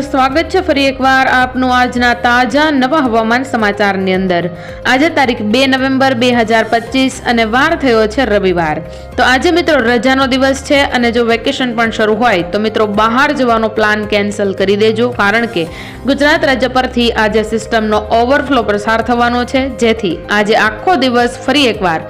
સ્વાગત છે ફરી એકવાર આપનું આજના તાજા નવા હવામાન સમાચારની અંદર. આજે તારીખ બે નવેમ્બર બે હજાર પચીસ અને વાર થયો છે રવિવાર. તો આજે મિત્રો રજાનો દિવસ છે અને જો વેકેશન પણ શરૂ હોય તો મિત્રો બહાર જવાનો પ્લાન કેન્સલ કરી દેજો. કારણ કે ગુજરાત રાજ્ય પરથી આજે સિસ્ટમનો ઓવરફ્લો પ્રસાર થવાનો છે. જેથી આજે આખો દિવસ ફરી એકવાર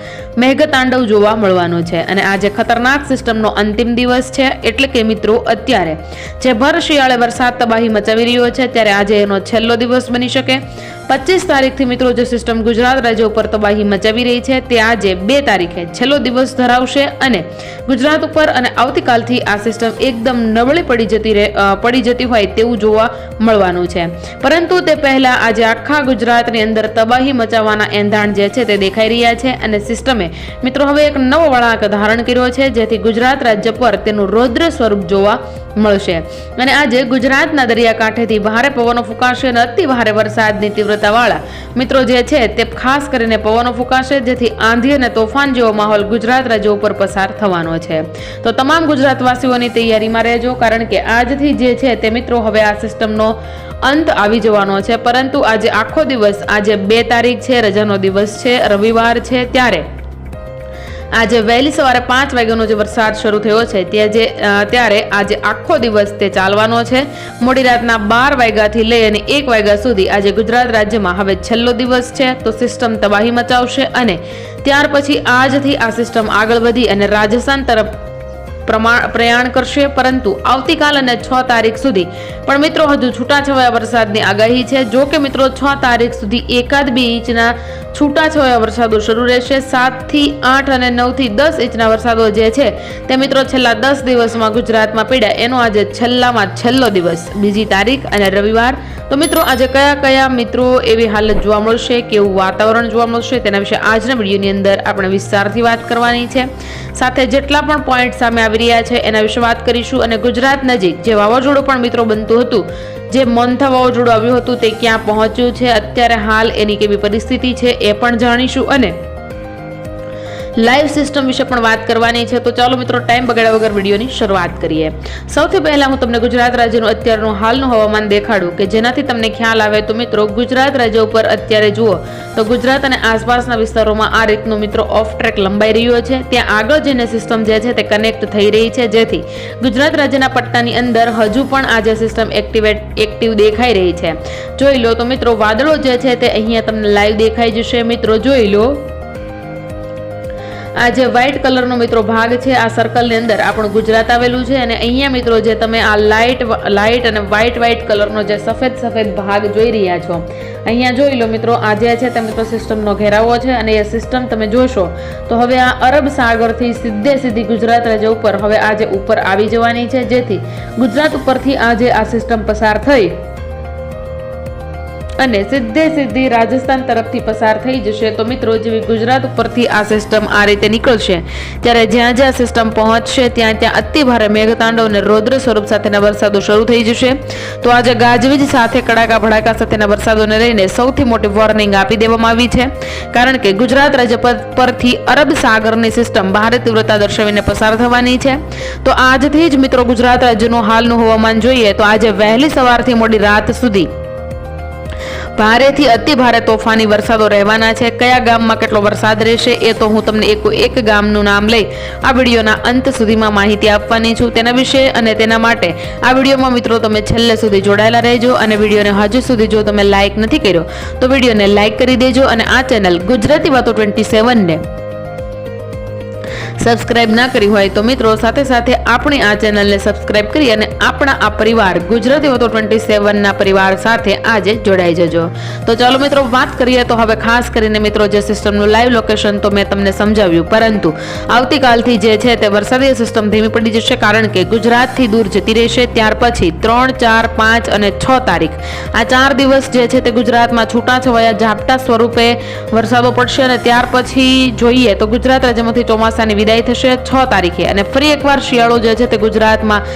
મેઘતાંડવ જોવા મળવાનો છે. અને આજે ખતરનાક સિસ્ટમનો અંતિમ દિવસ છે. એટલે કે મિત્રો અત્યારે જે ભર શિયાળે વરસાદ તબાહી મચાવી રહ્યો છે ત્યારે આજે એનો છેલ્લો દિવસ બની શકે પચીસ તારીખથી મિત્રો જે સિસ્ટમ ગુજરાત રાજ્ય ઉપર તબાહી મચાવી રહી છે, તે આજે બે તારીખે છેલ્લો દિવસ ધરાવશે અને ગુજરાત ઉપર અને આવતીકાલથી આ સિસ્ટમ એકદમ નબળી પડી જતી પડી જતી હોય તેવું જોવા મળવાનું છે. પરંતુ તે પહેલાં આજે આખા ગુજરાતની અંદર તબાહી મચાવવાના એંધાણ જે છે તે દેખાઈ રહ્યા છે અને સિસ્ટમે મિત્રો હવે એક નવો વળાંક ધારણ કર્યો છે, જેથી ગુજરાત રાજ્ય પર તેનું રૌદ્ર સ્વરૂપ જોવા મળશે. અને આજે ગુજરાતના દરિયાકાંઠેથી ભારે પવનો ફૂંકાશે અને અતિ ભારે વરસાદની તીવ્રતાવાળા. મિત્રો જે છે તે ખાસ કરીને પવનો ફૂંકાશે, જેથી આંધી અને તોફાન જેવો માહોલ ગુજરાત રાજ્ય ઉપર પસાર થવાનો છે. તો તમામ ગુજરાતવાસીઓની તૈયારીમાં રહેજો, કારણ કે આજથી જે છે તે મિત્રો હવે આ સિસ્ટમનો અંત આવી જવાનો છે. પરંતુ આજે આખો દિવસ, આજે બે તારીખ છે, રજાનો દિવસ છે, રવિવાર છે, ત્યારે આજે વહેલી સવારે પાંચ વાગ્યાનો જે વરસાદ શરૂ થયો છે, તે જે ત્યારે આજે આખો દિવસ તે ચાલવાનો છે. મોડી રાતના બાર વાગ્યાથી લઈ અને એક વાગ્યા સુધી આજે ગુજરાત રાજ્યમાં હવે છેલ્લો દિવસ છે, તો સિસ્ટમ તબાહી મચાવશે અને ત્યાર પછી આજથી આ સિસ્ટમ આગળ વધી અને રાજસ્થાન તરફ પ્રમાણ પ્રયાણ કરશે. પરંતુ આવતીકાલ અને છ તારીખ સુધી, પણ મિત્રો હજુ છૂટાછવાયા વરસાદની આગાહી છે. જો કે મિત્રો, છ તારીખ સુધી એકાદ બે ઇંચના છૂટાછવાયા વરસાદો શરૂ રહેશે. સાતથી આઠ અને નવથી દસ ઇંચના વરસાદો જે છે તે મિત્રો છેલ્લા દસ દિવસમાં ગુજરાતમાં પડ્યા. એનો આજે છેલ્લામાં છેલ્લો દિવસ. બીજી તારીખ અને રવિવાર. તો મિત્રો આજે કયા કયા મિત્રો એવી હાલત જોવા મળશે? કેવું વાતાવરણ જોવા મળશે? તેના વિશે આજના વિડીયોની અંદર આપણે વિસ્તારથી વાત કરવાની છે. સાથે જેટલા પણ પોઈન્ટ સામે આવી રહ્યા છે એના વિશે વાત કરીશું. અને ગુજરાત નજીક જે વાવાઝોડું પણ મિત્રો બનતું હતું જે મોન્થા વાવાઝોડું આવ્યું હતું તે ક્યાં પહોંચ્યું છે? અત્યારે હાલ એની કેવી પરિસ્થિતિ છે એ પણ જાણીશું અને લાઈવ સિસ્ટમ વિશે પણ વાત કરવાની છે. તો ચાલો મિત્રો ટાઈમ બગાડ્યા વગર વિડીયોની શરૂઆત કરીએ. સૌથી પહેલા હું તમને ગુજરાત રાજ્યનું અત્યારનું હાલનું હવામાન દેખાડું કે જેનાથી તમને ખ્યાલ આવે તો મિત્રો, ગુજરાત રાજ્ય ઉપર અત્યારે જુઓ તો ગુજરાત અને આસપાસના વિસ્તારોમાં આ રીતનું મિત્રો ઓફ ટ્રેક લંબાઈ રહ્યો છે. ત્યાં આગળ જઈને સિસ્ટમ જે છે તે કનેક્ટ થઈ રહી છે. જેથી ગુજરાત રાજ્યના પટ્ટાની અંદર હજુ પણ આ જે સિસ્ટમ એક્ટિવેટ એક્ટિવ દેખાઈ રહી છે. જોઈ લો તો મિત્રો, વાદળો જે છે તે અહીંયા તમને લાઈવ દેખાઈ જશે. મિત્રો, જોઈ લો. આ જે વ્હાઇટ કલરનો મિત્રો ભાગ છે. આ સર્કલની અંદર આપણું ગુજરાત આવેલું છે અને અહીંયા મિત્રો જે તમે આ લાઇટ લાઇટ અને વ્હાઇટ વ્હાઇટ કલરનો જે સફેદ સફેદ ભાગ જોઈ રહ્યા છો, અહીંયા જોઈ લો મિત્રો, આ જે છે તે મિત્રો સિસ્ટમનો ઘેરાવો છે અને એ સિસ્ટમ તમે જોશો તો હવે આ અરબ સાગરથી સીધે સીધી ગુજરાત રાજ્ય ઉપર, હવે આજે ઉપર આવી જવાની છે જેથી ગુજરાત ઉપરથી આજે આ સિસ્ટમ પસાર થઈ અને સીધે સીધી રાજસ્થાન તરફથી પસાર થઈ જશે. તો મિત્રો, જેવી ગુજરાત ઉપરથી આ સિસ્ટમ આ રીતે નીકળશે, ત્યારે જ્યાં જ્યાં સિસ્ટમ પહોંચશે, ત્યાં ત્યાં અતિભારે મેઘતાંડવ અને રૌદ્ર સ્વરૂપ સાથેના વરસાદો શરૂ થઈ જશે. તો આજે ગાજવીજ સાથે કડાકા ભડાકા સાથેના વરસાદોને લઈને સૌથી મોટી વોર્નિંગ આપી દેવામાં આવી છે. કારણ કે ગુજરાત રાજ્ય પર- પરથી અરબ સાગરની સિસ્ટમ ભારે તીવ્રતા દર્શાવીને પસાર થવાની છે. તો આજથી જ મિત્રો, ગુજરાત રાજ્યનું હાલનું હવામાન જોઈએ. તો આજે વહેલી સવારથી મોડી રાત સુધી ભારેથી અતિ ભારે તોફાની વરસાદો રહેવાના છે. કયા ગામમાં કેટલો વરસાદ રહેશે એ તો હું તમને એક એક ગામનું નામ લઈ આ વિડીયોના અંત સુધીમાં માહિતી આપવાની છું તેના વિશે અને તેના માટે. આ વિડીયોમાં મિત્રો તમે છેલ્લે સુધી જોડાયેલા રહેજો અને વિડીયોને હજુ સુધી જો તમે લાઇક નથી કર્યો તો વિડીયોને લાઇક કરી દેજો અને આ ચેનલ ગુજરાતી વાતો ટ્વેન્ટી સેવનને સબસ્ક્રાઇબ ના કરી હોય તો મિત્રો સાથે સાથે આપણી આ ચેનલને સબસ્ક્રાઇબ કરી અને આપણા આ પરિવાર ગુજરાતી વાતો ટ્વેન્ટી સેવનના પરિવાર સાથે આજે જોડાઈ જજો. તો ચાલો મિત્રો વાત કરીએ તો હવે ખાસ કરીને મિત્રો જે સિસ્ટમનું લાઈવ લોકેશન તો મેં તમને સમજાવ્યું. પરંતુ આવતીકાલથી જે છે તે વરસાદી સિસ્ટમ ધીમી પડી જશે કારણ કે ગુજરાતથી દૂર જતી રહેશે. ત્યાર પછી ત્રણ, ચાર, પાંચ અને છ તારીખ. આ ચાર દિવસ જે છે તે ગુજરાતમાં છૂટાછવાયા ઝાપટા સ્વરૂપે વરસાદો પડશે અને ત્યાર પછી જોઈએ તો ગુજરાત રાજ્યમાંથી ચોમાસાની વિદાય થશે છ તારીખે. અને ફરી એકવાર શિયાળો જે છે તે ગુજરાતમાં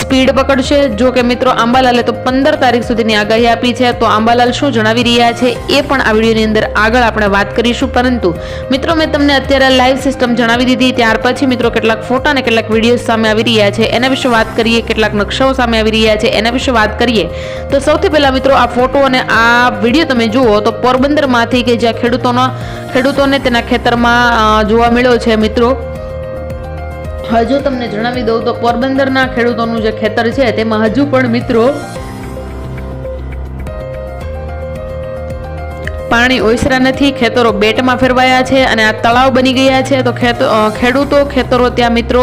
સ્પીડ પકડશે. જો કે મિત્રો આંબાલાલે તો પંદર તારીખ સુધીની આગાહી આપી છે. તો આંબાલાલ શું જણાવી રહ્યા છે એ પણ આ વિડીયોની અંદર આગળ આપણે વાત કરીશું. પરંતુ મિત્રો મેં તમને અત્યારે લાઈવ સિસ્ટમ જણાવી દીધી. ત્યાર પછી મિત્રો કેટલાક ફોટા અને કેટલાક વીડિયો સામે આવી રહ્યા છે. એના વિશે વાત કરીએ, કેટલાક નકશાઓ સામે આવી રહ્યા છે. એના વિશે વાત કરીએ, તો સૌથી પહેલાં મિત્રો આ ફોટો અને આ વીડિયો તમે જુઓ, તો પોરબંદરમાંથી કે જ્યાં ખેડૂતોના ખેડૂતોને તેના ખેતરમાં જોવા મળ્યો છે મિત્રો હજુ તમને જણાવી દઉં તો પોરબંદરના ખેડૂતોનું જે ખેતર છે તેમાં હજુ પણ મિત્રો પાણી ઓસરા નથી, ખેતરો બેટમાં ફેરવાયા છે અને આ તળાવ બની ગયા છે. તો ખેડૂતો, ખેતરો ત્યાં મિત્રો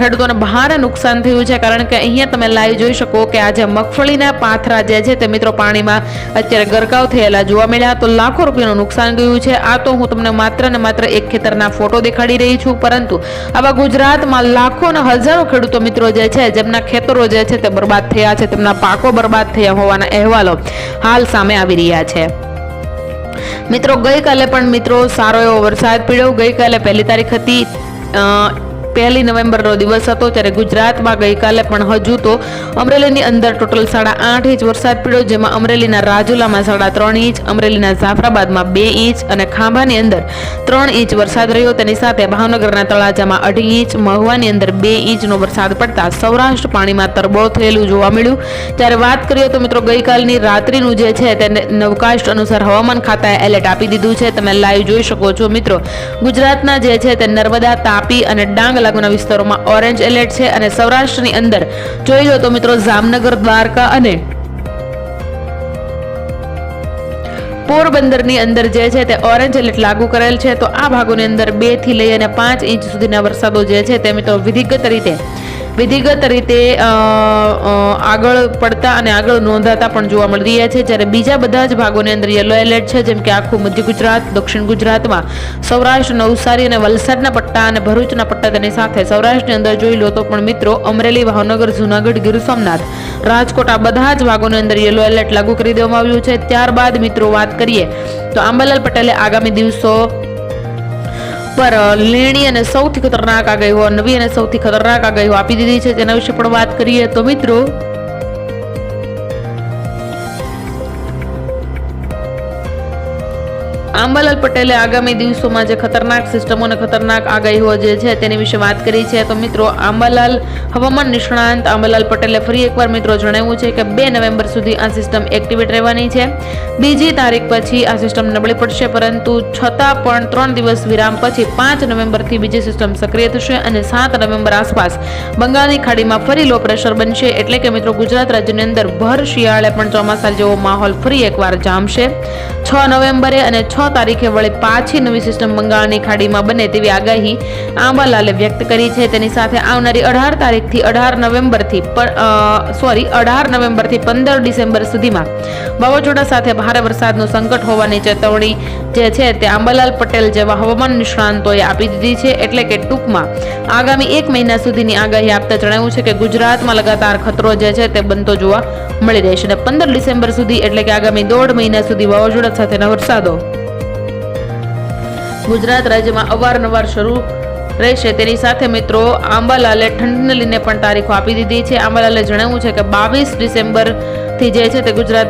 ખેડૂતોને ભારે નુકસાન થયું છે. કારણ કે અહીંયા તમે લાઈવ જોઈ શકો કે આજે મગફળીના પાથરા જે છે તે મિત્રો પાણીમાં અત્યારે ગરકાવ થયેલા જોવા મળ્યા. તો લાખો રૂપિયાનું નુકસાન ગયું છે. આ તો હું તમને માત્ર ને માત્ર એક ખેતરના ફોટો દેખાડી રહી છું. પરંતુ આવા ગુજરાતમાં લાખો અને હજારો ખેડૂતો મિત્રો જે છે, જેમના ખેતરો જે છે તે બરબાદ થયા છે, તેમના પાકો બરબાદ થયા હોવાના અહેવાલો હાલ સામે આવી રહ્યા છે. મિત્રો ગઈકાલે પણ મિત્રો સારો એવો વરસાદ પડ્યો. ગઈકાલે પહેલી તારીખ હતી પહેલી નવેમ્બરનો દિવસ હતો ત્યારે ગુજરાતમાં ગઈકાલે પણ હજુ તો અમરેલીની અંદર ટોટલ સાડા આઠ ઇંચ વરસાદ પડ્યો, જેમાં અમરેલીના રાજુલામાં સાડા ત્રણ ઇંચ, અમરેલીના જાફરાબાદમાં બે ઇંચ અને ખાંભાની અંદર ત્રણ ઇંચ વરસાદ રહ્યો. તેની સાથે ભાવનગરના તળાજામાં અઢી ઇંચ, મહુવાની અંદર બે ઇંચનો વરસાદ પડતા સૌરાષ્ટ્ર પાણીમાં તરબોળ થયેલું જોવા મળ્યું. ત્યારે વાત કરીએ તો મિત્રો ગઈકાલની રાત્રિનું જે છે તેને નવકાસ્ટ અનુસાર હવામાન ખાતાએ એલર્ટ આપી દીધું છે. તમે લાઈવ જોઈ શકો છો મિત્રો. ગુજરાતના જે છે તે નર્મદા, તાપી અને ડાંગ લાગુના વિસ્તારોમાં ઓરેન્જ એલર્ટ છે અને સૌરાષ્ટ્રની અંદર જોઈ લો તો મિત્રો જામનગર, દ્વારકા અને પોરબંદરની અંદર જે છે તે ઓરેન્જ એલર્ટ લાગુ કરેલ છે. તો આ ભાગોની અંદર બેથી લઈ અને પાંચ ઇંચ સુધીના વરસાદો જે છે તે મિત્રો વિધિગત રીતે વિધિગત રીતે આગળ પડતા અને આગળ નોંધાતા પણ જોવા મળી રહ્યા છે. જ્યારે બીજા બધા જ ભાગોની અંદર યલો એલર્ટ છે, જેમ કે આખું મધ્ય ગુજરાત, દક્ષિણ ગુજરાતમાં સૌરાષ્ટ્ર, નવસારી અને વલસાડના પટ્ટા અને ભરૂચના પટ્ટા તેની સાથે. સૌરાષ્ટ્રની અંદર જોઈ લો તો પણ મિત્રો, અમરેલી, ભાવનગર, જૂનાગઢ, ગીર સોમનાથ, રાજકોટ આ બધા જ ભાગોની અંદર યલો એલર્ટ લાગુ કરી દેવામાં આવ્યું છે. ત્યારબાદ મિત્રો વાત કરીએ તો આંબાલાલ પટેલે આગામી દિવસો પર લેણી અને સૌથી ખતરનાક આગાહીઓ નવી અને સૌથી ખતરનાક આગાહીઓ આપી દીધી છે તેના વિશે પણ વાત કરીએ તો મિત્રો આંબાલાલ પટેલે આગામી દિવસોમાં જે ખતરનાક સિસ્ટમો અને ખતરનાક આગાહીઓ જે છે તેની વિશે વાત કરી છે. તો મિત્રો, આંબાલાલ હવામાન નિષ્ણાંત આંબાલાલ પટેલે ફરી એકવાર મિત્રો જણાવ્યું છે કે બે નવેમ્બર સુધી આ સિસ્ટમ એક્ટિવેટ રહેવાની છે. બીજી તારીખ પછી આ સિસ્ટમ નબળી પડશે, પરંતુ છતાં પણ ત્રણ દિવસ વિરામ પછી પાંચ નવેમ્બરથી બીજી સિસ્ટમ સક્રિય થશે અને સાત નવેમ્બર આસપાસ બંગાળની ખાડીમાં ફરી લો પ્રેશર બનશે. એટલે કે મિત્રો, ગુજરાત રાજ્યની અંદર ભર શિયાળે પણ ચોમાસા જેવો માહોલ ફરી એકવાર જામશે. છ નવેમ્બરે અને છ તારીખે વળી પાછી નવી સિસ્ટમ બંગાળની ખાડીમાં બને તેવી આગાહી આંબાલાલે વ્યક્ત કરી છે. તેની સાથે આવનારી અઢાર તારીખથી અઢાર નવેમ્બરથી સોરી, અઢાર નવેમ્બરથી પંદર ડિસેમ્બર સુધીમાં વાવાઝોડા સાથે ભારે વરસાદનું સંકટ હોવાની ચેતવણી જે છે તે આંબાલાલ પટેલ જેવા હવામાન નિષ્ણાંતોએ આપી દીધી છે. એટલે કે ટૂંકમાં આગામી એક મહિના સુધીની આગાહી આપતા જણાવ્યું છે કે ગુજરાતમાં લગાતાર ખતરો જે છે તે બનતો જોવા મળી રહેશે અને પંદર ડિસેમ્બર સુધી એટલે કે આગામી દોઢ મહિના સુધી વાવાઝોડા સાથેના વરસાદો. ગુજરાત રાજ્યમાં અવારનવાર શરૂ રહેશે. તેની સાથે મિત્રો આંબાલાલે ઠંડને લઈને પણ તારીખો આપી દીધી છે. આંબાલાલે જણાવ્યું છે કે બાવીસ ડિસેમ્બરથી જે છે તે ગુજરાત